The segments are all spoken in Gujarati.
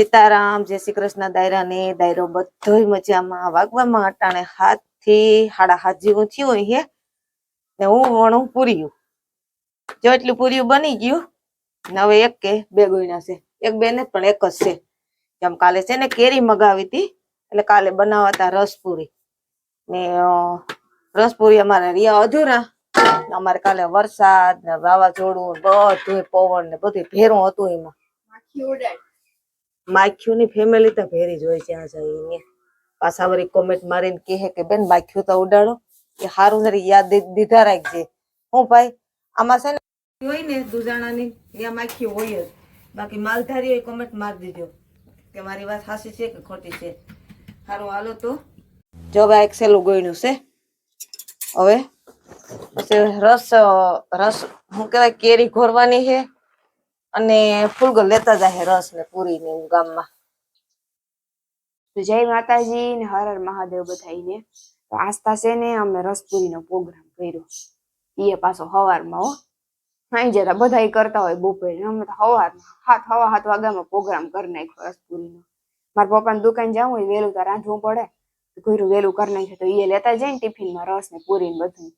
સીતારામ, જય શ્રી કૃષ્ણ દાયરા ને દાયરો બધો મજામાં. વાગવામાં અટાણે હાથથી હાડા હાથ જેવું થયું હે ને હું વણું પૂર્યું. જો એટલું પૂર્યું બની ગયું, ને હવે એક કે બે ગોયણા છે. એક બે ને પણ એક જ છે. જેમ કાલે છે ને કેરી મગાવી હતી, એટલે કાલે બનાવતા રસપુરી. ને રસપુરી અમારે રિયા અધૂરા. અમારે કાલે વરસાદ ને વાવાઝોડું બધું પવન ને બધું ભેરું હતું એમાં. માખ્યું ની ફેમિલી તો ભેરી જ હોય ત્યાં જઈને પાછા વળી કોમેન્ટ મારીને કહે કે બેન માખ્યું તો ઉડાડો. એ સારું જરી યાદ દીધા રાખજે. હું ભાઈ, આમાં છે ને હોય ને દુજાણાની ત્યાં માખ્યું હોય જ. બાકી માલધારી હોય કોમેન્ટ મારી દીધો કે મારી વાત સાચી છે કે ખોટી છે? સારું હાલો તો. જો ભાઈ આ સેલું ગોયણું છે. હવે, રસ રસ શું કહેવાય, કેરી ઘોરવાની છે. અને ફૂલગો લેતા જાય રસ ને પૂરી ને ગામમાં. તો જય માતાજી ને હર હર મહાદેવ બધાઈને તો આસ્થા છે ને, અમે રસપુરીનો પ્રોગ્રામ કર્યો. એ પાછો હવારમાં હો. અહીં જતા બધા કરતા હોય બપોરે. અમે તો હવારમાં હાથ, હવા હાથ વાગ્યામાં પ્રોગ્રામ કરી નાખ્યો રસપુરીનો મારા પપ્પાની દુકાન જવું હોય વહેલું તો રાંધવું પડે. ઘરું વહેલું કરી નાખ્યું તો એ લેતા જાય ને ટિફિનમાં રસ ને પૂરી ને બધું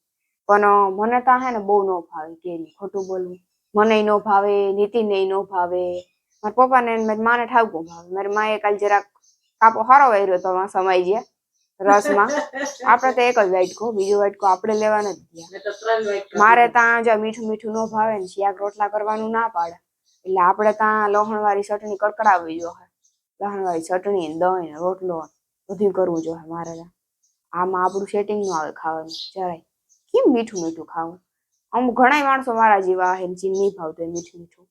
પણ મને તો હે ને બહુ ન ભાવે, કેરી. ખોટું બોલવું. મને ન ભાવે નીતિને ન ભાવે. મારા પપ્પાને માને ઠાવકું ભાવે. મારી માએ કાલ જરાક કાપો હારો વાયરો તો માં સમાઈ ગયા રસમાં. આપણે તો એક જ વાટકો બીજો વાટકો આપણે લેવા નથી. ગયા મારે ત્યાં જો મીઠું મીઠું ન ભાવે ને શિયાક રોટલા કરવાનું ના પાડે. એટલે આપણે ત્યાં લોહણવાળી ચટણી કડકડાવવી જોઈએ લહણ વાળી ચટણી દહીં ને રોટલો બધું કરવું જોઈએ મારે ત્યાં. આમાં આપણું સેટિંગનું આવે ખાવાનું. જરાય. કેમ મીઠું મીઠું ખાવું? અમુક ઘણા માણસો મારા જેવા હે જે નહીં ભાવતો મીઠું મીઠું.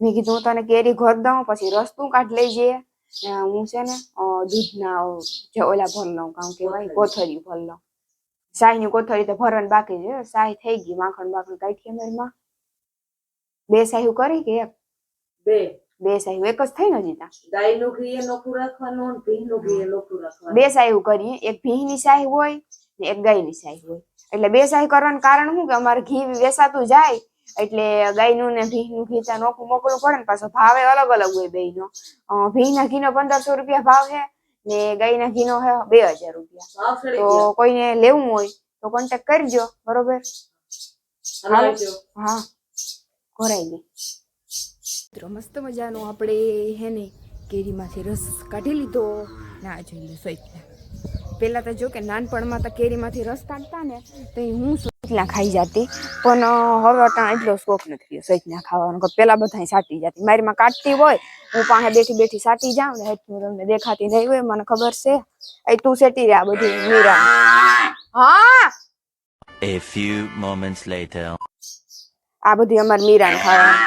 મેં કીધું હું તને કેરી ઘર દઉં પછી રસ્તું કાઢ લઈ જઈએ હું છે ને દૂધના જે ઓલા ભર લઉં કામ કેવાય કોથળી. ભર લઉં શાહીની કોથળી તો ભરવાની બાકી છે સાહી થઈ ગઈ માખણ બાખણ કાઢી અમારીમાં બે શાહી કરી કે એક? બે. બે શાહી એક જ થઈ ને જીતા ગાયનું ઘી એ નોખું રાખવાનું ને નું ઘી એ નોખું રાખવાનું. બે શાહી કરીએ એક ભીની શાહી હોય ને એક ગાયની સાહી હોય. એટલે બે કરવાનું કારણ શું? કે અમારે ઘી વેસાતું જાય એટલે ગાયનું ને ભીનું ઘી ત્યાં નોખું મોકલું પડે ને પાછો ભાવે અલગ અલગ હોય બેયનો. ભીના ઘીનો પંદરસો રૂપિયા ભાવ છે ને ગાયના ઘીનો છે બે હજાર રૂપિયા. તો કોઈને લેવું હોય તો કોન્ટેક્ટ કરજો બરોબર? હા. ઘોરાઈ ગઈ. મિત્રો મસ્ત મજાનો આપણે હે ને કેરીમાંથી રસ કાઢી લીધો ના જોઈ લો સોઈટલા પહેલાં તો જો કે નાનપણમાં તો કેરીમાંથી રસ કાઢતા ને તો હું સોઈટલા ખાઈ જતી. પણ હવે ત્યાં એટલો શોખ નથી રહ્યો સોઈટલા ખાવાનો કે પહેલાં બધા સાટી જતી. મારીમાં કાઢતી હોય હું પાસે બેઠી બેઠી સાટી જાઉં ને હેઠું તમને દેખાતી નહીં હોય મને ખબર છે. એ તું સેટી રહ્યા બધી મીરા હા! A few moments later. આ બધી અમાર મીરાને ખાવાનું.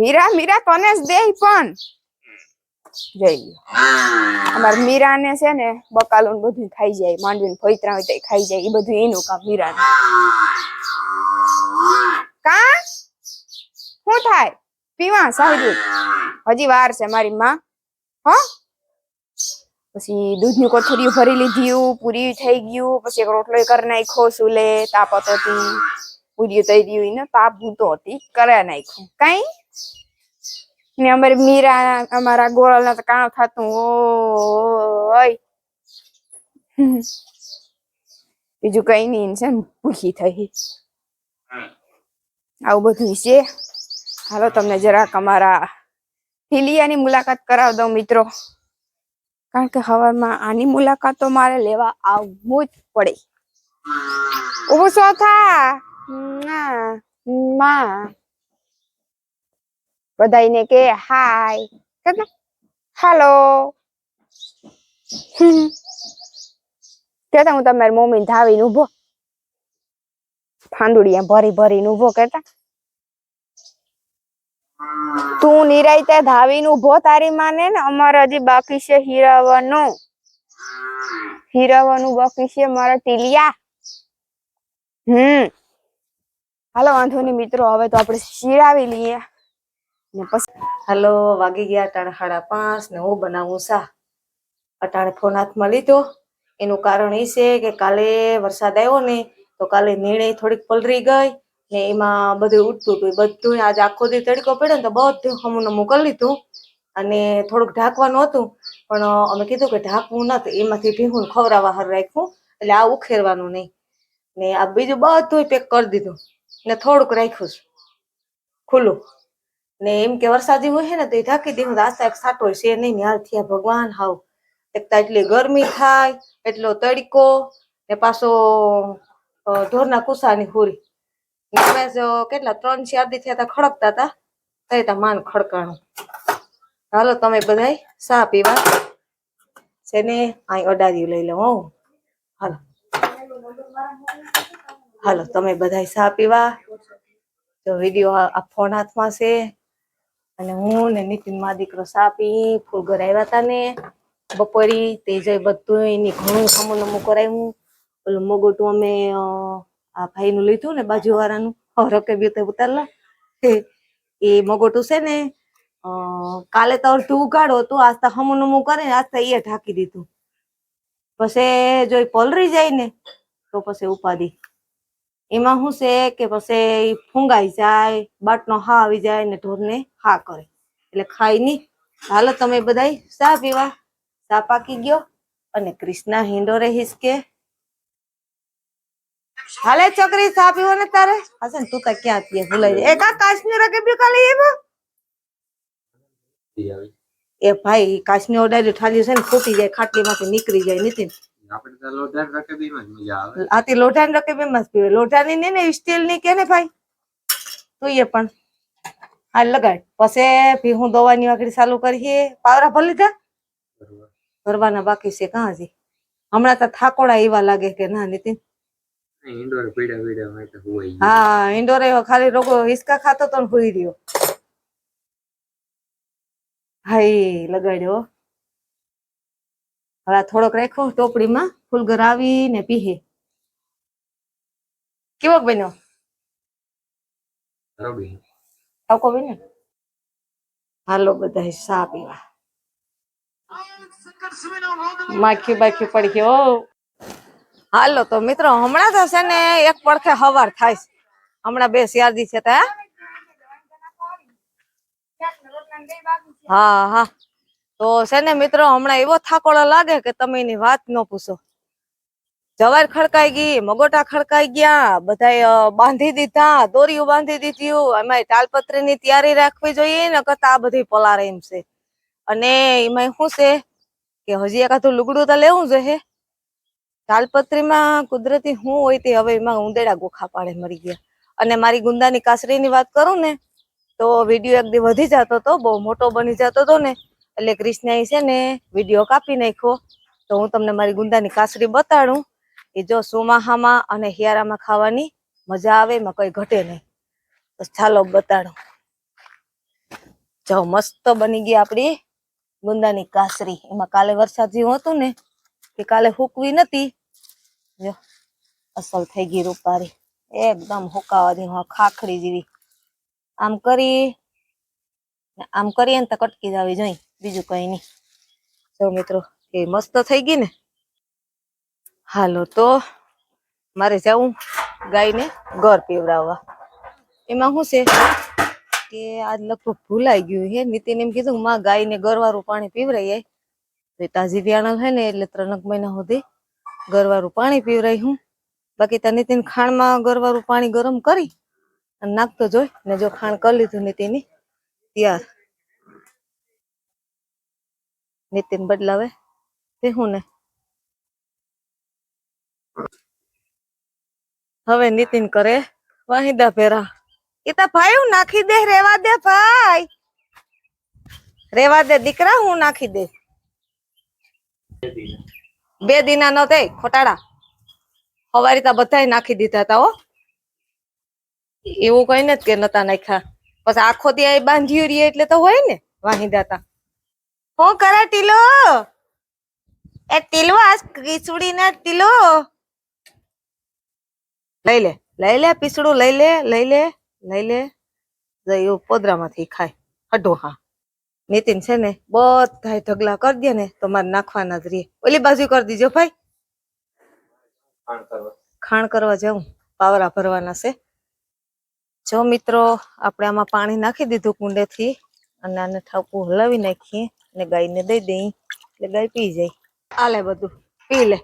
મીરા મીરા તને જ દે પણ. જઈ અમાર મીરાને છે ને બકાલું બધું ખાઈ જાય, માંડવીને ફોઈતરા હોય ખાઈ જાય, એ બધું એનું કામ મીરાને. કા? શું થાય? પીવા સાહેબ હજી વાર છે મારી માં. હ? પછી દૂધની કોથળીઓ ભરી લીધી પૂરી થઈ ગયું, પછી એક રોટલો કરી નાખ્યો, સુલે તાપ હતો પૂરી થઈ ગયું ને તાપ ભૂતો હતી કરે નાખ્યું. કઈ? ને અમારે મીરા અમારા ગોળલ તો કાણો થતું. ઓય. બીજું કઈ નહીં છે ભૂખી થઈ. આવું બધું છે. હાલો તમને જરાક અમારા હિલિયાની મુલાકાત કરાવ દઉં મિત્રો. કારણ કે હવામાં આની મુલાકાત મારે લેવા આવવું જ પડે. ઊભો શો થા. માં બધાઈને કે હાય. કે હાલો. કેતા હું તમારી મમ્મી ધાવીને ઊભો ફાંદુડિયા ભરી ભરીને ઊભો કેતા. તું નિરાયતે ધાવીને ઊભો તારી માને ને? અમારે હજી બાકી છે હીરાવાનું. હીરાવાનું બાકી છે મારા ટીલિયા. હમ. હાલો, વાંધો નહીં મિત્રો, હવે તો આપણે શીરાવી લઈએ. ને પછી, હાલો, વાગી ગયા અટાણે સાડા પાંચ ને હું બનાવું શા અટાણે ફોન હાથમાં લીધો. એનું કારણ એ છે કે કાલે વરસાદ આવ્યો ને, તો કાલે નીણે થોડીક પલરી ગઈ ને એમાં બધું ઉઠતું હતું. બધું આજે આખો દી તડકો પડ્યો ને તો બધું હમું મોકલી લીધું અને થોડુંક ઢાંકવાનું હતું. પણ અમે કીધું કે ઢાંકવું નથી એમાંથી ભીહું ખવડાવવા હારું રાખ્યું. એટલે આ ઉખેરવાનું નહીં. ને આ બીજું બધું પેક કરી દીધું. ને થોડુંક રાખ્યું છે. ખુલ્લું. ને એમ કે વરસાદી હોય ને તો એ ઢાંકી દીધું આસ્તા એક સાટો છે નહીં ને હાલ થયા ભગવાન હાવ. એક તો એટલી ગરમી થાય, એટલો તડકો ને પાછો ઢોરના કુસાની હુરી. અમે જો કેટલા, ત્રણ ચાર દી થયા ખડકતા હતા થઈ તા માન ખડકાણું. હાલો તમે બધાય સા પીવા. છે ને અહીં અડાર્યું લઈ લઉં હો. હાલો. હાલો, તમે બધાય સા પીવા. તો વીડિયો આ ફોન હાથમાં છે. અને હું ને નીતિનમાં દીકરો સાપી, ફૂલ ફૂલઘર આવ્યા હતા ને બપોરી તે જઈ બધું એની ઘણું ખમું નમું કરાવ્યું. ઓલું મોગોટું અમે આ ભાઈનું લીધું ને બાજુવાળાનું રકેબ્યું તે ઉતારલા. એ મગોટું છે ને કાલે તો અડધું ઉગાડો હતું, આજ તો હમું નમું કરીને આજ એ ઢાંકી દીધું. પછી જો પલરી જાય ને, તો પછી ઉપાધિ. એમાં શું છે કે પછી ફૂંગાઈ જાય બાટનો હા આવી જાય ને ઢોરને હા કરે. એટલે ખાઈ નહીં હાલો તમે બધા ચા પીવા. ચા પાકી ગયો અને કૃષ્ણા હિંડોરે હિસકે હાલે છોકરી ચા પીવો ને તારે? હશે ને તું તો ક્યાં પીએ ભૂલાઈ જાય. એકા કાશ્મીર કે બી કાલે એમાં એ ભાઈ કાશ્મીર ઓડાડી ઠાલી છે ને ફૂટી જાય ખાટલીમાંથી નીકળી જાય નીતિન. આપણે તો લોઢાર રકબીમાં જ મજા આવે. આથી લોઢાની રકે બેમાં જ પીવે. લોઢાની નહીં ને સ્ટીલની કે ને ભાઈ? તું એ પણ. હાલ લગાડ. પછી ભી હું દવાની વાકડી ચાલુ કરીએ. પાવરા ભરી લીધા બરોબર ભરવાના બાકી છે કાં હજી? હમણાં તો થાકોડા એવા લાગે કે ના નીતિન. ઇન્ડોર પીડા પીડા હોય તો હોય ગયું. હા ઇન્ડોર એવો ખાલી રોગો હિસકા ખાતો તો ને હુઈ રહ્યો. હાય લગાડ્યો. હવે થોડોક રાખ્યો ટોપડીમાં ફૂલગર આવીને પીહે. કેવો બન્યો? આવકો બન્યો? હાલો બધા ચા પીવા. માખી બાખી પડી ગયો હાલો તો મિત્રો હમણાં તો છે ને એક પડખે હવાર થાય છે. હમણાં બે છે તા. હા હા. તો છે ને મિત્રો, હમણાં એવો થાકોડો લાગે કે તમે એની વાત ન પૂછો. જવાર ખડકાઈ ગઈ, મગોટા ખડકાઈ ગયા બધા બાંધી દીધા, દોરીઓ બાંધી દીધી એમાં તાલપત્રી ની તૈયારી રાખવી જોઈએ ને કરતા આ બધી પલાર એમ છે. અને એમાં શું છે કે હજી એકાદું લુગડું તો લેવું જોઈએ તાલપત્રીમાં કુદરતી હું હોય તે હવે એમાં ઉંદેડા ગોખા પાડે મરી ગયા. અને મારી ગુંદાની કાસરીની વાત કરું ને, તો વીડિયો એક દી વધી જતો હતો બહુ મોટો બની જતો હતો ને એટલે કૃષ્ણએ છે ને વીડિયો કાપી નાખ્યો. તો હું તમને મારી ગુંદાની કાસરી બતાડું એ જો સુમાહામાં અને હિયારામાં ખાવાની મજા આવે, એમાં કઈ ઘટે નહીં. તો ચાલો બતાડો. જો મસ્ત બની ગઈ આપડી ગુંદાની કાસરી. એમાં કાલે વરસાદ જેવું હતું ને કે કાલે હુકવી નથી જો, અસલ થઈ ગઈ રૂપારી. એકદમ હુકાવા દી ખાખડી જેવી. આમ કરી, આમ કરીએ ને તો કટકી જ આવી જોઈ બીજું કઈ નહીં મિત્રો, એ મસ્ત થઈ ગઈ ને? હાલો, તો મારે જવું ગાયને ઘર પીવડાવવા. એમાં શું છે કે આજ લગભગ ભૂલાઈ ગયું હે નીતિન એમ કીધું માં ગાયને ગરવાળું પાણી પીવરાય તો તાજી વ્યાણલ હે ને, એટલે ત્રણક મહિના સુધી ગરવાળું પાણી પીવરાય હું. બાકી તો નીતિન ખાણમાં ગરવાળું પાણી ગરમ કરી અને નાખતો જોઈ. ને જો ખાણ કરી લીધું નીતિની, ત્યાર. નીતિન બદલાવે? તે હું ને. હવે નીતિન કરે વાહિદા ભેરા. એ તો ભાઈ હું નાખી દે, રેવા દે ભાઈ. રેવા દે, દીકરા હું નાખી દે. બે દિના નો થઈ ખોટાડા. હવારી તો બધા નાખી દીધા હતા હો. એવું કઈ ને કે નતા નાખ્યા. પછી આખો ત્યાં બાંધી બાંધ્યું એટલે તો હોય ને, વાહિદા તા. હું કરે ટીલો? એ ટીલો આ ખીચડી ને ટીલો. લઈ લે લઈ લે પીસડું લઈ લે લઈ લે લઈ લે. જઈ પોદરામાંથી ખાય. હડો હા. નીતિન છે ને બધા ઢગલા કરી દે ને તો મારે નાખવાના જ રે ઓલી બાજુ કરી દીજો ભાઈ. ખાણ કરવા. ખાણ કરવા જાઉં. પાવરા ભરવાના છે. જો મિત્રો આપણે આમાં પાણી નાખી દીધું કુંડેથી અને આને ઠાકું હલાવી નાખીએ. અને ગાયને દઈ દઈ એટલે ગાય પી જાય. આલે બધું પી લે.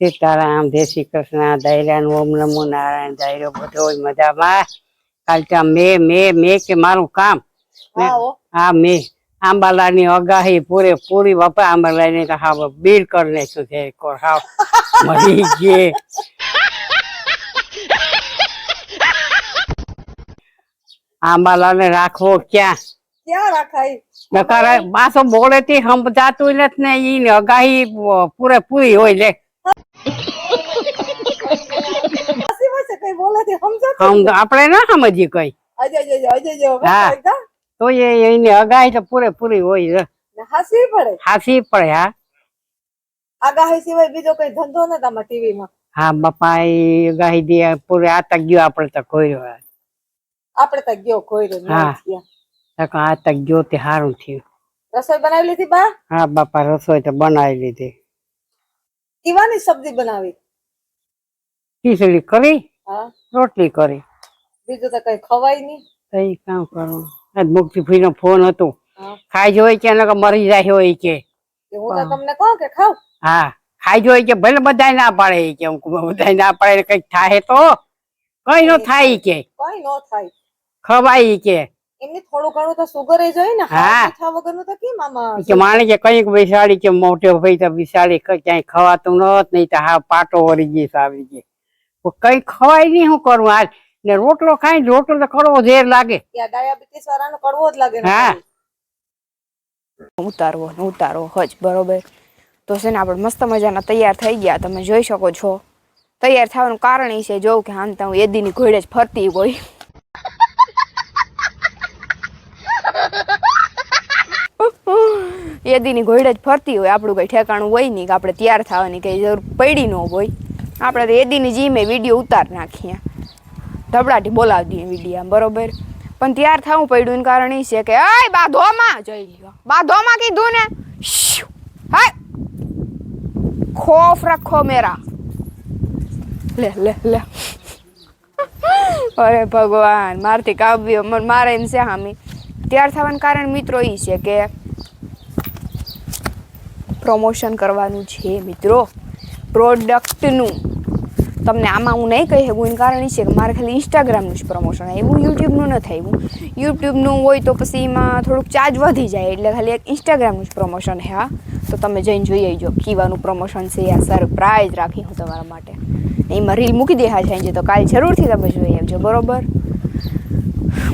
સીતારામ જય શ્રી કૃષ્ણ દૈરાન ઓમ નમો નારાયણ દૈરો બધો મજામાં. કાલ ત્યાં મેં મેં મેં કે મારું કામ? હા મેં આંબાલાની અગાહી પૂરે પૂરી વપરા આંબાલાની તો હા બીર કરી નાખ્યું છે કોર. હાવ. મરી ગયે. આંબાલાને રાખવો ક્યાં? ક્યાં રાખાય? નકર પાછો બોલે થી સમજાતું નથી ને ઈ અગાહી પૂરે પૂરી હોય લે. આપણે ના સમજીએ કઈ. તો એની અગાહી તો પૂરેપૂરી હોય હાસી પડે? હાસી પડે હા. આગાહી સિવાય બીજો કઈ ધંધો નતા આમાં ટીવી માં હા બાપા એ અગાહી દે પૂરે આતક ગયો આપણે તો કોઈ આપણે તો ગયો કોઈ હા. તક ગયો તે સારું થયું. રસોઈ બનાવી લીધી બા? હા બાપા રસોઈ તો બનાવી લીધી. કેવાની સબ્જી બનાવી? ખીચડી કરી હા. રોટલી કરી. બીજું તો કઈ ખવાય નહીં. કઈ કામ કરું આજ મુક્તિ નો ફોન હતો. ખાઈ જોઈ કે એને મરી જાય હોય કે. હું તો તમને કહું કે ખાવ હા. ખાઈ જોઈ કે ભલે બધા ના પાડે કે બધા ના પાડે કંઈક થાય તો. કઈ નો થાય કે. કઈ નો થાય. ખવાય કે. એમની થોડું ઘણું તો સુગર એ જોઈએ ને હા. મીઠા વગરનું તો કેમ આમાં કે માણે કે કંઈક વિશાળી કે મોટે ભાઈ તો વિશાળી કઈ ક્યાંય ખવાતું નત નહીં તો હા પાટો વળી ગઈ આવી ગઈ કઈ ખવાય નહીં હું કરું આજ ને રોટલો ખાઈ ને રોટલો તો કરવો ઝેર લાગે. ડાયાબિટીસ વાળાનો કરવો જ લાગે હા. ઉતારવો ને ઉતારવો હજ બરોબર. તો છે ને આપણે મસ્ત મજાના તૈયાર થઈ ગયા. તમે જોઈ શકો છો. તૈયાર થવાનું કારણ એ છે જોઉં કે આમ તો હું એદીની ઘોડે જ ફરતી હોય. એદીની ઘોડે જ ફરતી હોય, આપણું કંઈ ઠેકાણું હોય નહીં કે આપણે તૈયાર થવાની કઈ જરૂર પડી ન હોય. આપણે તો એદીની જીમે વીડિયો ઉતાર નાખીએ. ધબડાટી બોલાવી દઈએ વીડિયો બરોબર? પણ તૈયાર થવું પડ્યું કારણ એ છે કે, અય બાધોમાં જઈ લ્યો બાધોમાં કીધું ને? હાય! ખોફ રાખો મેરા. લે લે લે. અરે ભગવાન, મારથી કાવ્ય, મારે એમ છે હામી તૈયાર થવાનું કારણ મિત્રો એ છે કે પ્રમોશન કરવાનું છે મિત્રો. પ્રોડક્ટનું તમને આમાં હું નહીં કહી શકું, એનું કારણ છે કે મારે ખાલી ઇન્સ્ટાગ્રામનું જ પ્રમોશન આવ્યું યુટ્યુબનું નથી આવ્યું. યુટ્યુબનું હોય તો પછી એમાં થોડુંક ચાર્જ વધી જાય, એટલે ખાલી એક ઇન્સ્ટાગ્રામનું જ પ્રમોશન હા. તો તમે જઈને જોઈ આવજો. કીવાનું પ્રમોશન છે, આ સરપ્રાઈઝ રાખી હું તમારા માટે. એમાં રીલ મૂકી દે છે તો કાલ જરૂરથી તમે જોઈ આવજો, બરોબર?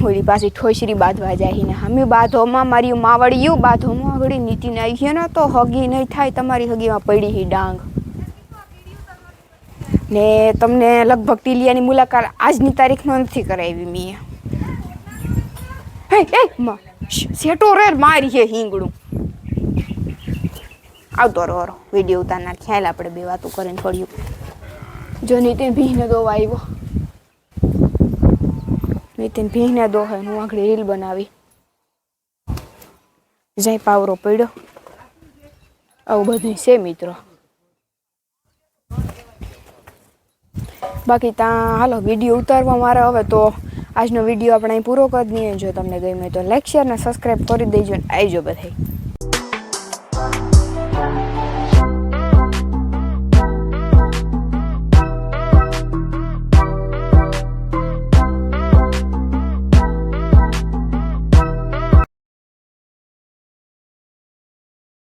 ઓલી પાછી ઠોસરી બાંધવા જાય ને અમે બાંધોમાં મારી માવડિયું બાંધોમાં આગળ નીતિને આવી ગયો ને તો હગી નહીં થાય, તમારી હગીમાં પડી હી ડાંગ. ને તમને લગભગ ટીલિયાની મુલાકાત આજની તારીખમાં નથી કરાવી મેં હે એ સેટો રે મારી હે હિંગડું. આવતો રહો રહો, વીડિયો ઉતારનાર ખ્યાલ આપણે બે વાતો કરીને પડ્યું જો નીતિન ભીને દોવા આવ્યો. નીતિન ભીને દોહે હું આગળ રીલ બનાવી. જય પાવરો પડ્યો. આવું બધું છે મિત્રો. બાકી ત્યાં હાલો વીડિયો ઉતારવા મારે હવે તો આજનો વીડિયો આપણે અહીં પૂરો કરી દઈએ. જો તમને ગમે તો લાઈક શેર ને સબસ્ક્રાઈબ કરી દેજો ને આવજો બધાય.